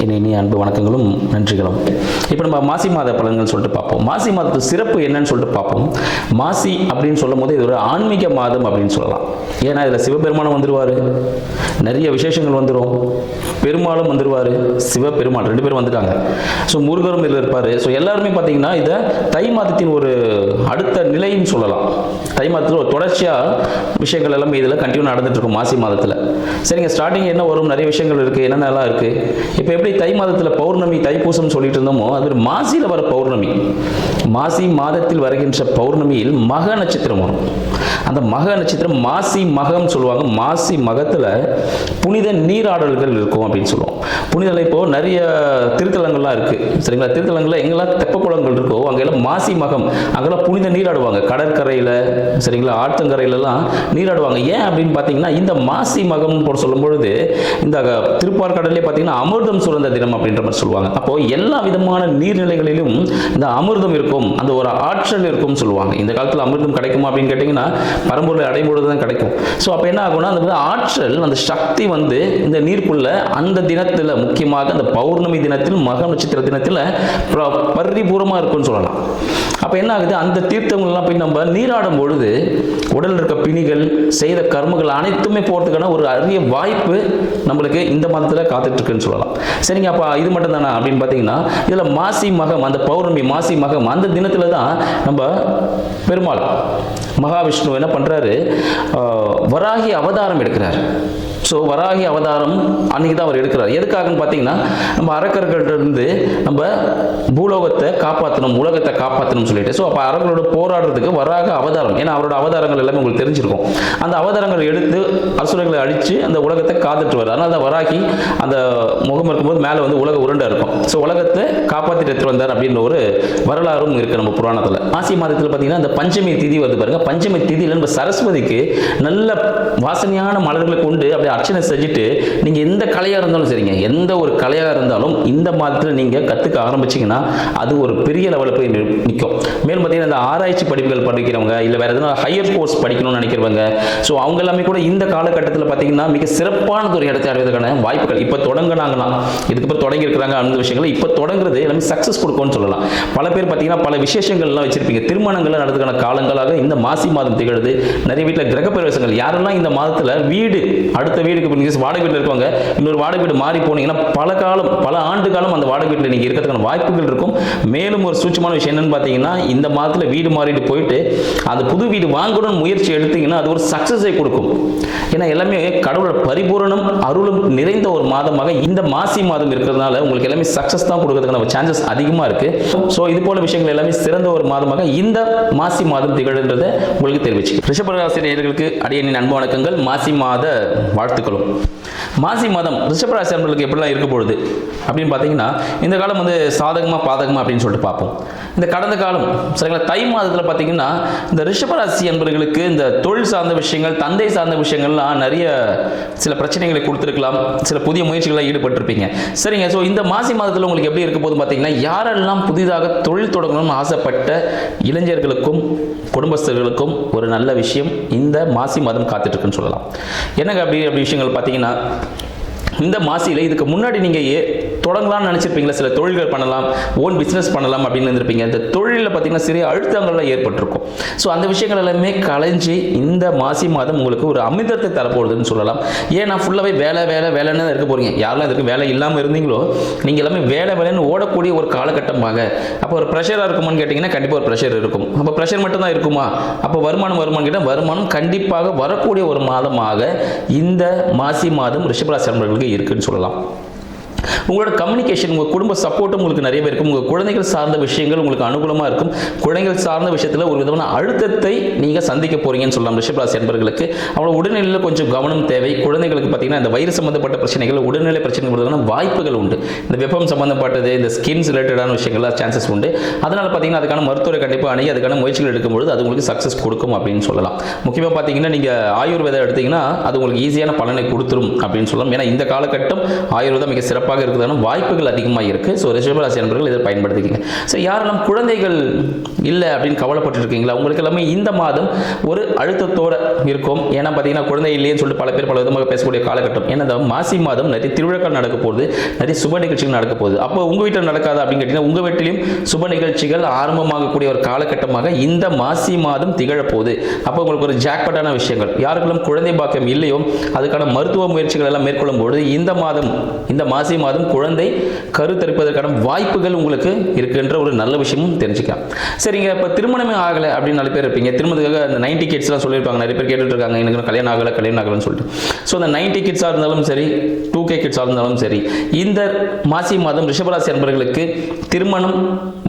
en el இனிய அன்பு வணக்கங்களும் நன்றிகளும். இப்போ நம்ம மாசி மாத பலன்கள் சொல்லிட்டு பார்ப்போம். மாசி மாதத்து சிறப்பு என்னன்னு சொல்லிட்டு பார்ப்போம். மாசி அப்படின்னு சொல்லும் போது இது ஒரு ஆன்மீக மாதம் அப்படின்னு சொல்லலாம். ஏன்னா இதில் சிவபெருமானம் வந்துடுவார் நிறைய விசேஷங்கள் வந்துடும் பெருமாளும் வந்துடுவார் சிவபெருமாள் ரெண்டு பேரும் வந்துட்டாங்க. ஸோ முருகரும் இதில் இருப்பார். ஸோ எல்லாருமே பார்த்தீங்கன்னா இதை தை மாதத்தின் ஒரு அடுத்த நிலைன்னு சொல்லலாம். தை மாதத்தில் ஒரு தொடர்ச்சியாக விஷயங்கள் எல்லாமே இதில் கண்டினியூ நடந்துட்டு இருக்கும் மாசி மாதத்தில். சரிங்க ஸ்டார்டிங் என்ன வரும்? நிறைய விஷயங்கள் இருக்குது என்னென்னலாம் இருக்குது இப்போ எப்படி தை மாதம் மாதத்தில் பௌர்ணமி தைப்பூசம் சொல்லிட்டு இருந்தோமோ அது ஒரு மாசியில் வர பௌர்ணமி. மாசி மாதத்தில் வருகின்ற பௌர்ணமியில் மக நட்சத்திரம் வரும். அந்த மக நட்சத்திரம் மாசி மகம் சொல்லுவாங்க. மாசி மகத்தில் புனித நீராடல்கள் இருக்கும் அப்படின்னு சொல்லுவோம். புனிதலை இப்போ நிறைய திருத்தலங்கள்லாம் இருக்கு. சரிங்களா? திருத்தலங்கள்ல எங்கெல்லாம் தெப்ப குளங்கள் இருக்கோ அங்கெல்லாம் மாசி மகம் அங்கெல்லாம் புனித நீராடுவாங்க. கடற்கரையில் சரிங்களா? ஆற்றங்கரையிலலாம் நீராடுவாங்க. ஏன் அப்படின்னு பார்த்தீங்கன்னா இந்த மாசி மகம் போட சொல்லும் பொழுது இந்த திருப்பார்கடலே பார்த்தீங்கன்னா அமிர்தம் சுரந்த தினம் அப்படின்ற மாதிரி சொல்லுவாங்க. அப்போ எல்லா விதமான நீர்நிலைகளிலும் இந்த அமிர்தம் இருக்கும் அந்த ஒரு ஆற்றல் இருக்கும் சொல்லுவாங்க. இந்த காலத்தில் அமிர்தம் கிடைக்குமா அப்படின்னு கேட்டிங்கன்னா பரம்பூரில் அடையும் பொழுது தான் கிடைக்கும். ஸோ அப்போ என்ன ஆகும்னா அந்த ஆற்றல் அந்த சக்தி வந்து இந்த நீருக்குள்ள அந்த தினத்தில் முக்கியமாக அந்த பௌர்ணமி தினத்தில் மக நட்சத்திர தினத்தில் பரிபூரமாக இருக்கும்னு சொல்லலாம். அப்போ என்ன ஆகுது? அந்த தீர்த்தங்கள்லாம் போய் நம்ம நீராடும் பொழுது உடலில் இருக்க பிணிகள் செய்த கர்மங்கள் அனைத்துமே போகிறதுக்கான ஒரு அரிய வாய்ப்பு நம்மளுக்கு இந்த மாதத்தில் காத்துட்டு இருக்குன்னு சொல்லலாம். சரிங்க அப்போ இது மட்டும் தானே அப்படின்னு பார்த்தீங்கன்னா இதில் மாசி மகம் அந்த பௌர்ணமி மாசி மகம் அந்த தினத்தில் தான் நம்ம பெருமாள் மகாவிஷ்ணு என்ன பண்ணுறாரு வராகி அவதாரம் எடுக்கிறார். ஸோ வராகி அவதாரம் அன்னைக்கு தான் அவர் எடுக்கிறார். எதுக்காகன்னு பார்த்தீங்கன்னா நம்ம அரக்கர்கள்ட்ட இருந்து நம்ம பூலோகத்தை காப்பாற்றணும் உலகத்தை காப்பாற்றணும்னு சொல்லிட்டு. ஸோ அப்போ அரக்கரோட போராடுறதுக்கு வராக அவதாரம். ஏன்னா அவரோட அவதாரங்கள் எல்லாமே உங்களுக்கு தெரிஞ்சிருக்கும். அந்த அவதாரங்கள் எடுத்து அசுரர்களை அழித்து அந்த உலகத்தை காத்துட்டு வர்றார் அதனால தான் வராகி அந்த முகம் இருக்கும்போது மேலே வந்து உலக உருண்டை இருக்கும். ஸோ உலகத்தை காப்பாற்றிட்டு எடுத்துட்டு வந்தார் அப்படின்ற ஒரு வரலாறும் இருக்குது நம்ம புராணத்தில். ஆசி மாதத்தில் பார்த்தீங்கன்னா அந்த பஞ்சமி திதி வருது பாருங்கள் பஞ்சமி திதியில் நம்ம சரஸ்வதிக்கு நல்ல வாசனையான மலர்களை கொண்டு அப்படியே அர்ச்சனை செஞ்சுட்டு நீங்கள் எந்த கலையாக இருந்தாலும் சரிங்க. எந்த ஒரு கலையாக இருந்தாலும் இந்த மாதத்தில் நீங்கள் கற்றுக்க ஆரம்பிச்சீங்கன்னா அது ஒரு பெரிய லெவலில் போய் நிற்கும் மேலும் பார்த்தீங்கன்னா இந்த ஆராய்ச்சி படிப்புகள் படிக்கிறவங்க இல்லை வேறு எதனா ஹையர் கோர்ஸ் படிக்கணும்னு நினைக்கிறவங்க ஸோ அவங்க எல்லாமே கூட இந்த காலகட்டத்தில் பார்த்தீங்கன்னா மிக சிறப்பானது ஒரு இடத்தை அடைவதற்கான வாய்ப்புகள். இப்போ தொடங்கினாங்கன்னா இதுக்கப்புறம் தொடங்கியிருக்கிறாங்க அந்த விஷயங்கள் இப்போ தொடங்குறது எல்லாமே சக்ஸஸ் கொடுக்கும்னு சொல்லலாம். பல பேர் பார்த்தீங்கன்னா பல விசேஷங்கள்லாம் வச்சிருப்பீங்க. திருமணங்கள்லாம் நடத்துக்கான காலங்களாக இந்த மாசி மாதம் திகழுது. நிறைய வீட்டில் கிரக பிரவேசங்கள் யாரெல்லாம் இந்த மாதத்தில் வீடு அடுத்த வீடுக்கு நீங்கள் வாடகை வீட்டில் இருக்கவங்க இன்னொரு வாடகை வீடு மாறி போனீங்கன்னா பல காலம் பல ஆண்டு காலம் அந்த வாடகை வீட்டில் நீங்கள் இருக்கிறதுக்கான வாய்ப்புகள் இருக்கும். மேலும் ஒரு சூட்சமான விஷயம் என்னன்னு பார்த்தீங்கன்னா இந்த மாதத்தில் வீடு மாறிட்டு போயிட்டு அந்த புது வீடு வாங்கணும்னு முயற்சி எடுத்தீங்கன்னா அது ஒரு சக்ஸஸை கொடுக்கும். ஏன்னா எல்லாமே கடவுளோட பரிபூரணம் அருளும் நிறைந்த ஒரு மாதமாக இந்த மாசி மாதம் இருக்கிறதுனால உங்களுக்கு எல்லாமே சக்ஸஸ் தான் கொடுக்கறதுக்கான சான்சஸ் அதிகமாக இருக்கு. ஸோ இது போல விஷயங்கள் எல்லாமே சிறந்த ஒரு மாதமாக இந்த மாசி மாதம் திகழ்ன்றதை உங்களுக்கு தெரிவிச்சு ரிஷபராசி நேயர்களுக்கு அடியனின் அன்பு வணக்கங்கள். மாசி மாத வாழ்த்துக்களும் மாசி மாதம் ரிஷபராசி அன்பர்களுக்கு எப்படிலாம் இருக்க பொழுது அப்படின்னு பார்த்தீங்கன்னா இந்த காலம் வந்து சாதகமா பாதகமா அப்படின்னு சொல்லிட்டு பார்ப்போம். இந்த கடந்த காலம் சரிங்களா? தை மாதத்தில் பார்த்தீங்கன்னா இந்த ரிஷபராசி அன்பர்களுக்கு இந்த தொழில் சார்ந்த விஷயங்கள் தந்தை சார்ந்த விஷயங்கள்லாம் நிறைய சில பிரச்சனைகளை கொடுத்துருக்கலாம். சில புதிய முயற்சிகளில் ஈடுபட்டிருப்பீங்க. சரிங்க ஸோ இந்த மாசி மாதத்தில் உங்களுக்கு எப்படி இருக்க போது பார்த்தீங்கன்னா யாரெல்லாம் புதிதாக தொழில் தொடங்கணும்னு ஆசைப்பட்ட இளைஞர்களுக்கும் குடும்பஸ்தர்களுக்கும் ஒரு நல்ல விஷயம் இந்த மாசி மாதம் காத்துட்டு இருக்குன்னு சொல்லலாம். என்னங்க அப்படி அப்படி விஷயங்கள் பார்த்தீங்கன்னா இந்த மாசியில் இதுக்கு முன்னாடி நீங்கள் ஏ தொடங்கலாம்னு நினச்சிருப்பீங்களா? சில தொழில்கள் பண்ணலாம் ஓன் பிஸ்னஸ் பண்ணலாம் அப்படின்னு இருந்திருப்பீங்க. இந்த தொழிலில் பார்த்தீங்கன்னா சிறிய அழுத்தங்கள்லாம் ஏற்பட்டிருக்கும். ஸோ அந்த விஷயங்கள் எல்லாமே கலைஞ்சி இந்த மாசி மாதம் உங்களுக்கு ஒரு அமிர்தத்தை தரப்போகுதுன்னு சொல்லலாம். ஏன்னா ஃபுல்லாகவே வேலை வேலை வேலைன்னு தான் இருக்க போகிறீங்க யாரெல்லாம் இதுக்கு வேலை இல்லாமல் இருந்தீங்களோ நீங்கள் எல்லாமே வேலை வேலைன்னு ஓடக்கூடிய ஒரு காலகட்டமாக அப்போ ஒரு ப்ரெஷராக இருக்குமான்னு கேட்டிங்கன்னா கண்டிப்பாக ஒரு ப்ரெஷர் இருக்கும். அப்போ ப்ரெஷர் மட்டும் தான் இருக்குமா? அப்போ வருமானம் வருமானம் கேட்டால் வருமானம் கண்டிப்பாக வரக்கூடிய ஒரு மாதமாக இந்த மாசி மாதம் ரிஷபராசி நண்பர்களுக்கு இருக்குன்னு சொல்லலாம். உங்களோட கம்யூனிகேஷன் உங்கள் குடும்ப சப்போர்ட்டும் உங்களுக்கு நிறைய பேர் இருக்கும் உங்கள் குழந்தைகள் சார்ந்த விஷயங்கள் உங்களுக்கு அனுகூலமாக இருக்கும். குழந்தைகள் சார்ந்த விஷயத்தில் ஒரு விதமான அழுத்தத்தை நீங்கள் சந்திக்க போகிறீங்கன்னு சொல்லலாம் ரிஷபராசி என்பர்களுக்கு அவங்களோட உடல்நிலையில் கொஞ்சம் கவனம் தேவை. குழந்தைகளுக்கு பார்த்தீங்கன்னா இந்த வயிறு சம்மந்தப்பட்ட பிரச்சனைகள் உடல்நிலை பிரச்சனைகள் வாய்ப்புகள் உண்டு. இந்த வெப்பம் சம்மந்தப்பட்டது இந்த ஸ்கின்ஸ் ரிலேட்டடான விஷயங்கள்லாம் சான்சஸ் உண்டு. அதனால் பார்த்தீங்கன்னா அதுக்கான மருத்துவரை கண்டிப்பாக அணுகி அதுக்கான முயற்சிகள் எடுக்கும்பொழுது அது உங்களுக்கு சக்ஸஸ் கொடுக்கும் அப்படின்னு சொல்லலாம். முக்கியமாக பார்த்தீங்கன்னா நீங்கள் ஆயுர்வேதம் எடுத்தீங்கன்னா அது உங்களுக்கு ஈஸியான பலனை கொடுத்துரும் அப்படின்னு சொல்லலாம். ஏன்னா இந்த காலகட்டம் ஆயுர்வேதம் மிக சிறப்பாக சிறப்பாக இருக்கிறதான வாய்ப்புகள் அதிகமாக இருக்குது ஸோ ரிஷபராசி நண்பர்கள் இதை பயன்படுத்திக்கங்க. ஸோ யாரெல்லாம் குழந்தைகள் இல்லை அப்படின்னு கவலைப்பட்டு இருக்கீங்களா உங்களுக்கு எல்லாமே இந்த மாதம் ஒரு அழுத்தத்தோடு இருக்கும். ஏன்னா பார்த்தீங்கன்னா குழந்தை இல்லையேன்னு சொல்லிட்டு பல பேர் பல விதமாக பேசக்கூடிய காலகட்டம். ஏன்னா இந்த மாசி மாதம் நிறைய திருவிழாக்கள் நடக்க போகுது நிறைய சுப நிகழ்ச்சிகள் நடக்க போகுது. அப்போ உங்கள் வீட்டில் நடக்காது அப்படின்னு கேட்டிங்கன்னா உங்கள் வீட்டிலையும் சுப நிகழ்ச்சிகள் ஆரம்பமாகக்கூடிய ஒரு காலகட்டமாக இந்த மாசி மாதம் திகழப்போகுது. அப்போ உங்களுக்கு ஒரு ஜாக்பட்டான விஷயங்கள். யாருக்கெல்லாம் குழந்தை பாக்கியம் இல்லையோ அதுக்கான மருத்துவ முயற்சிகள் எல்லாம் மேற்கொள்ளும் பொழுது இந்த மாதம் இந்த மாசி மாதம் குழந்தை கருத்தரிப்பதற்கான வாய்ப்புகள் உங்களுக்கு இருக்குன்ற ஒரு நல்ல விஷயமும் தெரிஞ்சுக்கலாம். சரிங்க இப்போ திருமணமே ஆகலை அப்படின்னு நிறைய பேர் இருப்பீங்க. திருமணத்துக்காக அந்த நைன்டி கிட்ஸ்லாம் சொல்லியிருப்பாங்க. நிறைய பேர் கேட்டுட்டு இருக்காங்க எனக்கு கல்யாணம் ஆகலை கல்யாணம் ஆகலைன்னு சொல்லிட்டு. ஸோ அந்த நைன்டி கிட்ஸாக இருந்தாலும் சரி டூ கே கிட்ஸாக இருந்தாலும் சரி இந்த மாசி மாதம் ரிஷபராசி அன்பர்களுக்கு திருமணம்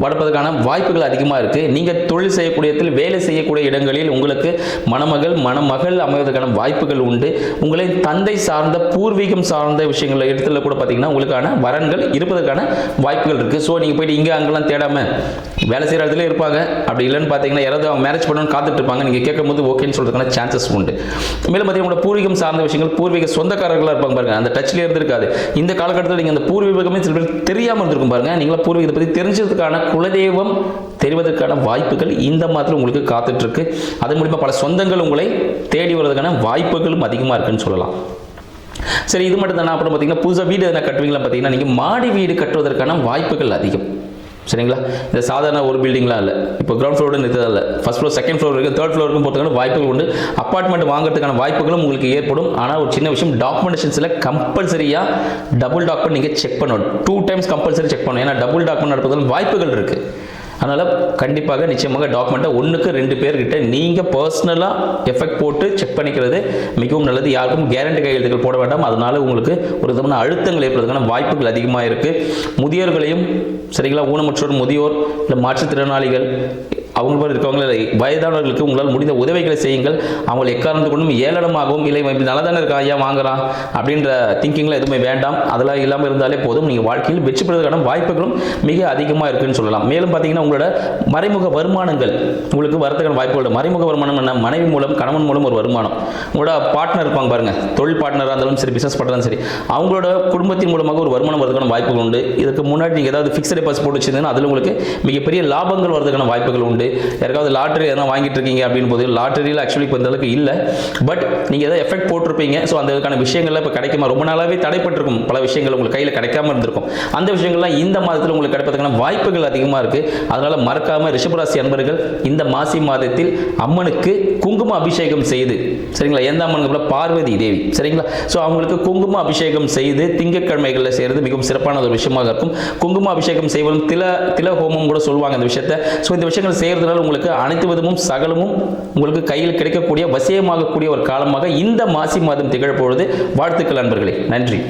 வளர்ப்பதற்கான வாய்ப்புகள் அதிகமாக இருக்குது நீங்கள் தொழில் செய்யக்கூடிய இடத்தில் வேலை செய்யக்கூடிய இடங்களில் உங்களுக்கு மணமகள் மணமகள் அமைவதற்கான வாய்ப்புகள் உண்டு. உங்களை தந்தை சார்ந்த பூர்வீகம் சார்ந்த விஷயங்கள் இடத்துல கூட பார்த்தீங்கன்னா உங்களுக்கு உங்களுக்கான வரன்கள் இருப்பதற்கான வாய்ப்புகள் இருக்குது ஸோ நீங்கள் போயிட்டு இங்கே அங்கெல்லாம் தேடாமல் வேலை செய்கிற இடத்துல இருப்பாங்க. அப்படி இல்லைன்னு பார்த்தீங்கன்னா யாராவது அவங்க மேரேஜ் பண்ணணும்னு காத்துட்டு இருப்பாங்க. நீங்கள் கேட்கும்போது ஓகேன்னு சொல்கிறதுக்கான சான்சஸ் உண்டு. மேலும் பார்த்தீங்கன்னா உங்களோட பூர்வீகம் சார்ந்த விஷயங்கள் பூர்வீக சொந்தக்காரர்களாக இருப்பாங்க பாருங்கள் அந்த டச்சில் இருந்திருக்காது. இந்த காலகட்டத்தில் நீங்கள் அந்த பூர்வீகமே சில பேர் தெரியாமல் இருந்திருக்கும் பாருங்க. நீங்களாம் பூர்வீகத்தை பற்றி தெரிஞ்சதுக்கான குலதெய்வம் தெரிவதற்கான வாய்ப்புகள் இந்த மாதிரி உங்களுக்கு காத்துட்ருக்கு அது அதன் மூலிமா பல சொந்தங்கள் உங்களை தேடி வருவதற்கான வாய்ப்புகளும் அதிகமாக இருக்குன்னு சொல்லலாம். சரி இது மட்டும் தானே அப்புறம் பார்த்தீங்கன்னா புதுசாக வீடு எதனா கட்டுவீங்களா பார்த்தீங்கன்னா நீங்கள் மாடி வீடு கட்டுவதற்கான வாய்ப்புகள் அதிகம். சரிங்களா? இந்த சாதாரண ஒரு பில்டிங்லாம் இல்லை. இப்போ கிரவுண்ட் ஃப்ளோர் நிறுத்ததாக இல்லை ஃபஸ்ட் ஃப்ளோர் செகண்ட் ஃப்ளோர் இருக்குது தேர்ட் ஃப்ளோருக்கும் போகிறதுக்கான வாய்ப்புகள் உண்டு. அப்பார்ட்மெண்ட் வாங்குறதுக்கான வாய்ப்புகளும் உங்களுக்கு ஏற்படும். ஆனால் ஒரு சின்ன விஷயம் டாக்குமெண்டேஷன்ஸில் கம்பல்சரியாக டபுள் டாக்குமெண்ட் நீங்கள் செக் பண்ணணும். டூ டைம்ஸ் கம்பல்சரி செக் பண்ணணும். ஏன்னா டபுள் டாக்குமெண்ட் நடப்பதால் வாய்ப்புகள் இருக்குது அதனால் கண்டிப்பாக நிச்சயமாக டாக்குமெண்ட்டை ஒன்றுக்கு ரெண்டு பேர்கிட்ட நீங்கள் பர்சனலாக எஃபெக்ட் போட்டு செக் பண்ணிக்கிறது மிகவும் நல்லது. யாருக்கும் கேரண்டி கையெழுத்துக்கள் போட வேண்டாம். அதனால் உங்களுக்கு ஒரு விதமான அழுத்தங்கள் ஏற்படுறதுக்கான வாய்ப்புகள் அதிகமாக இருக்குது முதியோர்களையும் சரிங்களா ஊனமுற்றோர் முதியோர் இல்லை மாற்றுத்திறனாளிகள் அவங்க போல இருக்கவங்க வயதானவர்களுக்கு உங்களால் முடிந்த உதவிகளை செய்யுங்கள். அவங்களை எக்காரணத்து கொண்டும் ஏளனமாகவும் இல்லை இப்படி நல்லா தானே இருக்கா ஐயா வாங்குறான் அப்படின்ற திங்கிங்கில் எதுவுமே வேண்டாம். அதெல்லாம் இல்லாமல் இருந்தாலே போதும். நீங்கள் வாழ்க்கையில் வெற்றி பெறுவதற்கான வாய்ப்புகளும் மிக அதிகமாக இருக்குன்னு சொல்லலாம். மேலும் பார்த்தீங்கன்னா உங்களோட மறைமுக வருமானங்கள் உங்களுக்கு வரதுக்கான வாய்ப்புகள் மறைமுக வருமானம் என்ன? மனைவி மூலம் கணவன் மூலம் ஒரு வருமானம். உங்களோட பார்ட்னர் இருப்பாங்க பாருங்க. தொழில் பார்ட்னராக இருந்தாலும் சரி பிசினஸ் பார்ட்னரும் சரி அவங்களோட குடும்பத்தின் மூலமாக ஒரு வருமானம் வரதுக்கான வாய்ப்புகள் உண்டு. இதுக்கு முன்னாடி நீங்கள் ஏதாவது ஃபிக்ஸட் டெபாசிட் போட்டு வச்சிருந்தீங்கன்னா அதில் உங்களுக்கு மிகப்பெரிய லாபங்கள் வரதுக்கான வாய்ப்புகள் உண்டு. யாருக்காவது லாட்டரி எதனா வாங்கிட்டு இருக்கீங்க அப்படின்னு போது லாட்டரியில் ஆக்சுவலி இப்போ அளவுக்கு இல்லை. பட் நீங்கள் ஏதாவது எஃபெக்ட் போட்டிருப்பீங்க. ஸோ அதுக்கான விஷயங்கள்லாம் இப்போ கிடைக்குமா? ரொம்ப நாளாகவே தடைப்பட்டிருக்கும். பல விஷயங்கள் உங்களுக்கு கையில் கிடைக்காம இருந்திருக்கும். அந்த விஷயங்கள்லாம் இந்த மாதத்தில் உங்களுக்கு கிடைப்பதற்கான வாய்ப்புகள் அதிகமாக இருக்குது அதனால் மறக்காம ரிஷபராசி அன்பர்கள் இந்த மாசி மாதத்தில் அம்மனுக்கு குங்கும அபிஷேகம் செய்து சரிங்களா? எந்த அம்மனுக்கு பார்வதி தேவி சரிங்களா? ஸோ அவங்களுக்கு குங்கும அபிஷேகம் செய்து திங்கக்கிழமைகளில் செய்கிறது மிகவும் சிறப்பான ஒரு விஷயமாக இருக்கும். குங்கும அபிஷேகம் செய்வதும் தில தில ஹோமம் கூட சொல்லுவாங்க இந்த விஷயத்தை. ஸோ இந்த விஷயங்கள் செய்ய செய்கிறதுனால உங்களுக்கு அனைத்து விதமும் சகலமும் உங்களுக்கு கையில் கிடைக்கக்கூடிய வசியமாகக்கூடிய ஒரு காலமாக இந்த மாசி மாதம் திகழப்பொழுது வாழ்த்துக்கள் நண்பர்களே நன்றி.